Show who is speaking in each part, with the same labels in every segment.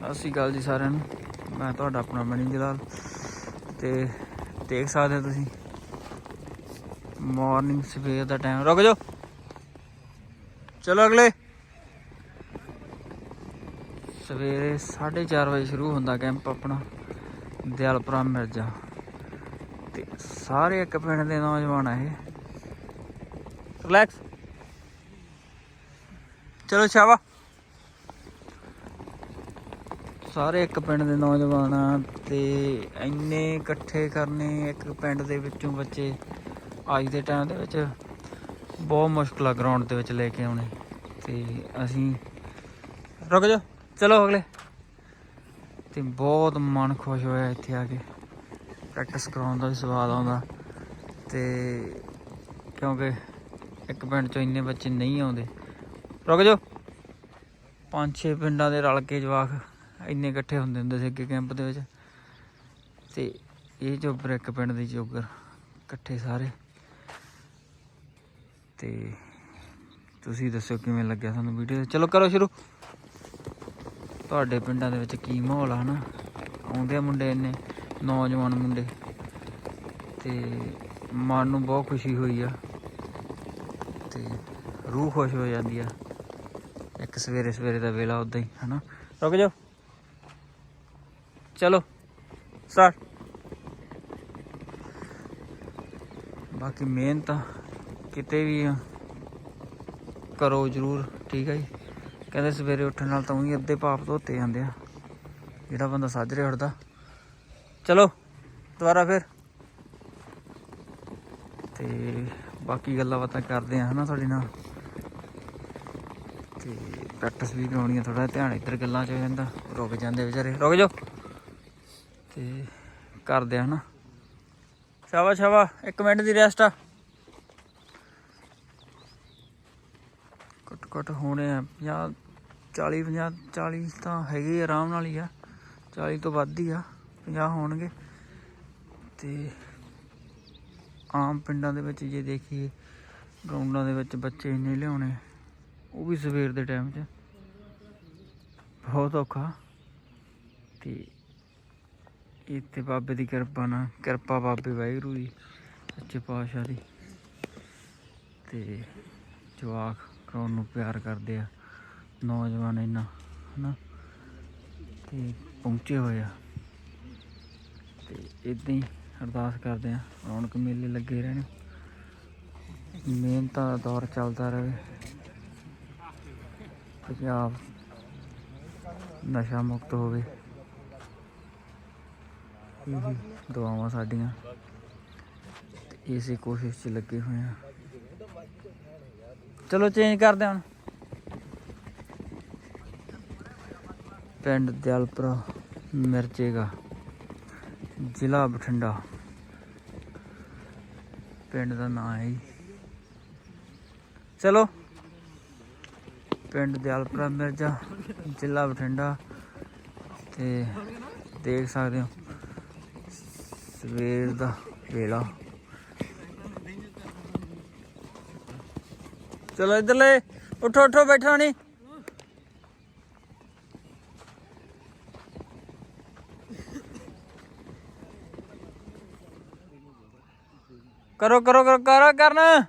Speaker 1: ਸਤਿ ਸ਼੍ਰੀ ਅਕਾਲ ਜੀ ਸਾਰਿਆਂ ਨੂੰ। ਮੈਂ ਤੁਹਾਡਾ ਆਪਣਾ ਮਣੀ ਜਲਾਲ। ਤੇ ਦੇਖ ਸਕਦੇ ਹੋ ਤੁਸੀਂ। ਮਾਰਨਿੰਗ ਸਵੇਰ ਦਾ ਟਾਈਮ ਰੁਕ ਜਾਓ। ਚਲੋ ਅਗਲੇ। ਸਵੇਰੇ 4:30 ਵਜੇ ਸ਼ੁਰੂ ਹੁੰਦਾ ਕੈਂਪ ਆਪਣਾ। ਦਿਆਲਪੁਰਾ ਮਿਰਜ਼ਾ। ਤੇ ਸਾਰੇ ਇੱਕ ਪਿੰਡ ਦੇ ਨੌਜਵਾਨ ਆ ਇਹ। ਰਿਲੈਕਸ ਚਲੋ ਸ਼ਾਬਾ ਸਾਰੇ ਇੱਕ ਪਿੰਡ ਦੇ ਨੌਜਵਾਨ ਆ ਤੇ ਇੰਨੇ ਇਕੱਠੇ ਕਰਨੇ ਇੱਕ ਪਿੰਡ ਦੇ ਵਿੱਚੋਂ ਬੱਚੇ ਅੱਜ ਦੇ ਟਾਈਮ ਦੇ ਵਿੱਚ ਬਹੁਤ ਮੁਸ਼ਕਲ ਆ ਗਰਾਊਂਡ ਦੇ ਵਿੱਚ ਲੈ ਕੇ ਆਉਣੇ ਤੇ ਅਸੀਂ ਰੁਕ ਜਾ ਚਲੋ ਅਗਲੇ। ਤੇ ਬਹੁਤ ਮਨ ਖੁਸ਼ ਹੋਇਆ ਇੱਥੇ ਆ ਕੇ। ਪ੍ਰੈਕਟਿਸ ਕਰਾਉਣ ਦਾ ਵੀ ਸਵਾਦ ਆਉਂਦਾ। ਤੇ ਕਿਉਂਕਿ ਇੱਕ ਪਿੰਡ ਚੋਂ ਇੰਨੇ ਬੱਚੇ ਨਹੀਂ ਆਉਂਦੇ। ਰੁਕ ਜਾਓ। ਪੰਜ ਛੇ ਪਿੰਡਾਂ ਦੇ ਰਲ ਕੇ ਜਵਾਕ ਇੰਨੇ ਇਕੱਠੇ ਹੁੰਦੇ ਹੁੰਦੇ ਸੀ ਅੱਗੇ ਕੈਂਪ ਦੇ ਵਿੱਚ। ਤੇ ਇਹ ਜੋ ਬ੍ਰਿਕ ਪਿੰਡ ਦੇ ਜੋਗਰ, ਇਕੱਠੇ ਸਾਰੇ। ਤੇ ਤੁਸੀਂ ਦੱਸੋ ਕਿਵੇਂ ਲੱਗਿਆ ਤੁਹਾਨੂੰ ਵੀਡੀਓ ਚਲੋ ਕਰੋ ਸ਼ੁਰੂ। ਤੁਹਾਡੇ ਪਿੰਡਾਂ ਦੇ ਵਿੱਚ ਕੀ ਮਾਹੌਲ ਆ, ਹਨਾ? ਆਉਂਦੇ ਆ ਮੁੰਡੇ ਇੰਨੇ, ਨੌਜਵਾਨ ਮੁੰਡੇ। ਤੇ ਮਨ ਨੂੰ ਬਹੁਤ ਖੁਸ਼ੀ ਹੋਈ ਆ। ਤੇ ਰੂਹ ਖੁਸ਼ ਹੋ ਜਾਂਦੀ ਆ। ਇੱਕ ਸਵੇਰੇ ਸਵੇਰੇ ਦਾ ਵੇਲਾ ਉਦਾਂ ਹੀ, ਹਨਾ? ਰੁਕ ਜਾਓ। ਚਲੋ ਸਟਾਰਟ ਬਾਕੀ ਮਿਹਨਤ ਕਿਤੇ ਵੀ ਆ, ਕਰੋ ਜਰੂਰ ਠੀਕ ਹੈ ਜੀ। ਕਹਿੰਦੇ ਸਵੇਰੇ ਉੱਠਣ ਨਾਲ ਤਾਂ ਉਹੀ ਅੱਧੇ ਪਾਪ ਧੋਤੇ ਜਾਂਦੇ ਆ ਜਿਹੜਾ ਬੰਦਾ ਸਾਜਰੇ ਉੱਠਦਾ। ਚਲੋ ਦੁਬਾਰਾ ਫਿਰ। ਤੇ ਬਾਕੀ ਗੱਲਾਂ ਬਾਤਾਂ ਕਰਦੇ ਆ ਹਨਾ ਤੁਹਾਡੇ ਨਾਲ। ਤੇ ਪ੍ਰੈਕਟਿਸ ਵੀ ਕਰਾਉਣੀ ਆ ਥੋੜਾ ਧਿਆਨ ਇੱਧਰ ਗੱਲਾਂ 'ਚ ਹੋ ਜਾਂਦਾ ਰੁਕ ਜਾਂਦੇ ਵਿਚਾਰੇ। ਰੁਕ ਜਾਓ। ਤੇ ਕਰਦੇ ਆ ਹਨਾ। ਸ਼ਾਬਾ ਸ਼ਾਬਾ 1 ਮਿੰਟ ਦੀ ਰੈਸਟ ਆ। ਘੱਟ ਘੱਟ ਹੋਣੇ ਆ 50 40 50 40 ਤਾਂ ਹੈਗੇ ਆ, ਆਰਾਮ ਨਾਲ ਹੀ ਆ। 40 ਤੋਂ ਵੱਧ ਹੀ ਆ 50 ਹੋਣਗੇ। ਤੇ ਆਮ ਪਿੰਡਾਂ ਦੇ ਵਿੱਚ ਜੇ ਦੇਖੀਏ ਗਰਾਊਂਡਾਂ ਦੇ ਵਿੱਚ ਬੱਚੇ ਇੰਨੇ ਲਿਆਉਣੇ ਉਹ ਵੀ ਸਵੇਰ ਦੇ ਟਾਈਮ 'ਚ ਬਹੁਤ ਔਖਾ। ਤੇ ਇੱਥੇ ਬਾਬੇ ਦੀ ਕਿਰਪਾ ਨਾਲ ਕਿਰਪਾ ਬਾਬੇ ਵਾਹਿਗੁਰੂ ਜੀ ਸੱਚੇ ਪਾਤਸ਼ਾਹ ਦੀ। ਤੇ ਜਵਾਕ ਕਰਾਉਣ ਨੂੰ ਪਿਆਰ ਕਰਦੇ ਆ, ਨੌਜਵਾਨ ਇੰਨਾ, ਹਨਾ? ਤੇ ਪਹੁੰਚੇ ਹੋਏ ਆ। ਤੇ ਇਦਾਂ ਹੀ ਅਰਦਾਸ ਕਰਦੇ ਆ, ਰੌਣਕ ਮੇਲੇ ਲੱਗੇ ਰਹਿਣ। ਮਿਹਨਤ ਦਾ ਦੌਰ ਚੱਲਦਾ ਰਹੇ। ਪੰਜਾਬ ਨਸ਼ਾ ਮੁਕਤ ਹੋਵੇ। ਦੁਆਵਾਂ ਸਾਡੀਆਂ। ਤੇ ਇਸੇ ਕੋਸ਼ਿਸ਼ 'ਚ ਲੱਗੇ ਹੋਏ ਆ। ਚਲੋ ਚੇਂਜ ਕਰਦੇ ਹਾਂ ਪਿੰਡ ਦਿਆਲਪੁਰਾ, ਮਿਰਚੇਗਾ, ਜ਼ਿਲ੍ਹਾ ਬਠਿੰਡਾ। ਪਿੰਡ ਦਾ ਨਾਮ ਹੈ ਜੀ। ਚਲੋ। ਪਿੰਡ ਦਿਆਲਪੁਰਾ ਮਿਰਜ਼ਾ ਜ਼ਿਲ੍ਹਾ ਬਠਿੰਡਾ। ਤੇ ਦੇਖ ਸਕਦੇ ਹੋ। ਸਵੇਰ ਦਾ ਵੇਲਾ। ਚਲੋ ਇਧਰਲੇ, ਉਠੋ ਉਠੋ, ਬੈਠੋ ਨਹੀਂ ਕਰੋ ਕਰੋ ਕਰੋ ਕਰੋ, ਕਰਨ।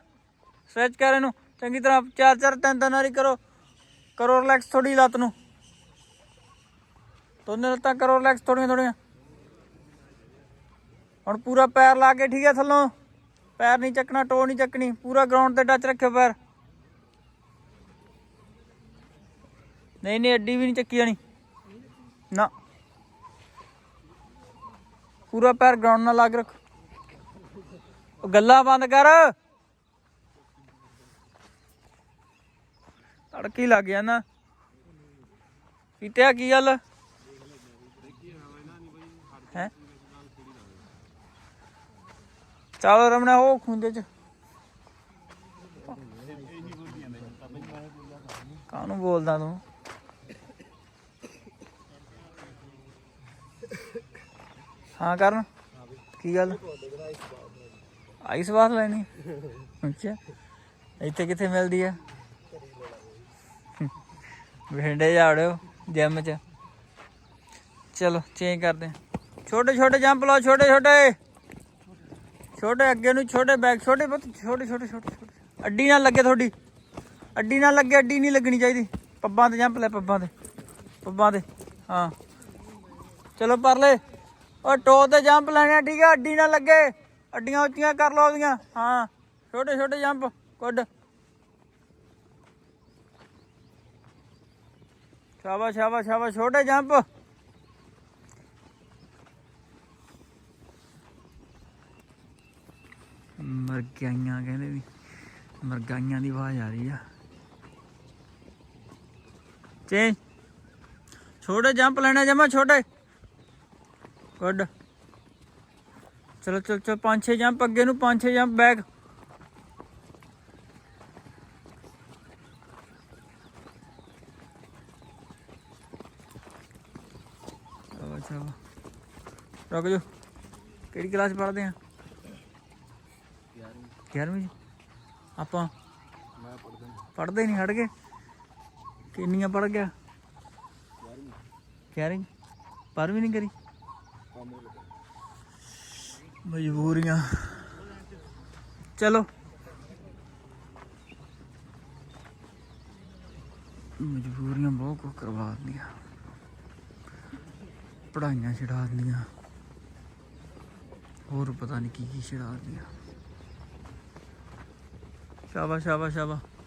Speaker 1: ਸਟ੍ਰੈਚ ਕਰ ਇਹਨੂੰ। ਚੰਗੀ ਤਰ੍ਹਾਂ ਚਾਰ ਚਾਰ, ਤਿੰਨ ਤਿੰਨ ਵਾਰੀ ਕਰੋ। ਕਰੋ ਰਿਲੈਕਸ ਥੋੜੀ ਲੱਤ ਨੂੰ। ਦੋਨੇ ਲੱਤਾਂ ਕਰੋ ਰਿਲੈਕਸ ਥੋੜੀਆਂ ਥੋੜੀਆਂ ਹੁਣ ਪੂਰਾ ਪੈਰ ਲਾ ਕੇ ਠੀਕ ਹੈ ਥੱਲੋਂ। ਪੈਰ ਨਹੀਂ ਚੱਕਣਾ ਟੋ ਨਹੀਂ ਚੱਕਣੀ। ਪੂਰਾ ਗਰਾਊਂਡ ਤੇ ਟੱਚ ਰੱਖਿਓ ਪੈਰ। ਨਹੀਂ ਨਹੀਂ ਅੱਡੀ ਵੀ ਨਹੀਂ ਚੱਕੀ ਜਾਣੀ। ਨਾ। ਪੂਰਾ ਪੈਰ ਗਰਾਊਂਡ ਨਾਲ ਲਾ ਕੇ ਰੱਖ। ਉਹ ਗੱਲਾਂ ਬੰਦ ਕਰ। ਤੜਕੀ ਲੱਗ ਗਿਆ ਨਾ। ਪੀਤਿਆ ਕੀ ਗੱਲ ਹੈ ਚਲੋ ਰਮਣਾ, ਉਹ ਖੁੰਦੇ ਚ। ਕਾਹਨੂੰ ਬੋਲਦਾ ਤੂੰ? ਹਾਂ, ਕਰਨ। ਕੀ ਗੱਲ? ਆਈਸ ਬਾਤ ਲੈਣੀ। ਅੱਛਾ। ਇੱਥੇ ਕਿੱਥੇ ਮਿਲਦੀ ਆ? ਬਠਿੰਡੇ ਜਾੜਿਓ ਜਿਮ ਚ। ਚਲੋ ਚੇਂਜ ਕਰਦੇ ਛੋਟੇ ਛੋਟੇ ਜੰਪ ਲਾਓ ਛੋਟੇ ਛੋਟੇ ਛੋਟੇ, ਅੱਗੇ ਨੂੰ ਛੋਟੇ ਬੈਕ ਛੋਟੇ ਬਹੁਤ ਛੋਟੇ ਛੋਟੇ ਛੋਟੇ ਛੋਟੇ। ਅੱਡੀ ਨਾਲ ਲੱਗੇ ਤੁਹਾਡੀ। ਅੱਡੀ ਨਾਲ ਲੱਗੇ, ਅੱਡੀ ਨਹੀਂ ਲੱਗਣੀ ਚਾਹੀਦੀ। ਪੱਬਾਂ ਤੇ ਜੰਪ ਲੈ, ਪੱਬਾਂ ਤੇ। ਪੱਬਾਂ ਤੇ, ਹਾਂ। ਚਲੋ ਪਰਲੇ। ਉਹ ਟੋ ਤੇ ਜੰਪ ਲੈਣੇ ਠੀਕ ਆ, ਅੱਡੀ ਨਾਲ ਲੱਗੇ। ਅੱਡੀਆਂ ਉੱਚੀਆਂ ਕਰ ਲਓ ਉਹਦੀਆਂ ਹਾਂ। ਛੋਟੇ ਛੋਟੇ ਜੰਪ, ਕੁੱਡ। ਸ਼ਾਬਾਸ਼ ਸ਼ਾਬਾਸ਼ ਸ਼ਾਬਾਸ਼, ਛੋਟੇ ਜੰਪ। ਮਰਗਾਈਆਂ ਕਹਿੰਦੇ ਵੀ, ਮਰਗਾਈਆਂ ਦੀ ਆਵਾਜ਼ ਆ ਰਹੀ ਆ। ਚੇ, ਛੋਟੇ ਜੰਪ ਲੈਣੇ ਜਮਾ ਛੋਟੇ। ਗੁੱਡ। ਚਲੋ ਚਲੋ ਚਲੋ, ਪੰਜ ਛੇ ਜੰਪ, ਅੱਗੇ ਨੂੰ ਪੰਜ ਛੇ ਜੰਪ ਬੈਕ। ਚਲੋ ਚਲੋ। ਰੁਕ ਜਾ ਕਿਹੜੀ ਕਲਾਸ ਪੜ੍ਹਦੇ ਆ? 11ਵੀਂ ਆਪਾਂ ਪੜ੍ਹਦੇ ਨਹੀਂ ਹਟ ਗਏ ਕਿੰਨੀਆਂ ਪੜ੍ਹ ਗਿਆ 11ਵੀਂ ਪਰ ਵੀ ਨਹੀਂ ਕਰੀ ਮਜਬੂਰੀਆਂ ਚਲੋ ਮਜਬੂਰੀਆਂ ਬਹੁਤ ਕੁ ਕਰਵਾ ਦਿੰਦੀਆਂ ਪੜਾਈਆਂ ਛਡਾ ਦਿੰਦੀਆਂ ਹੋਰ ਪਤਾ ਨਹੀਂ ਕੀ ਕੀ ਛਡਾ ਦਿੰਦੀਆਂ ਸ਼ਾਬਾਸ਼ ਸ਼ਾਬਾਸ਼ ਸ਼ਾਬਾਸ਼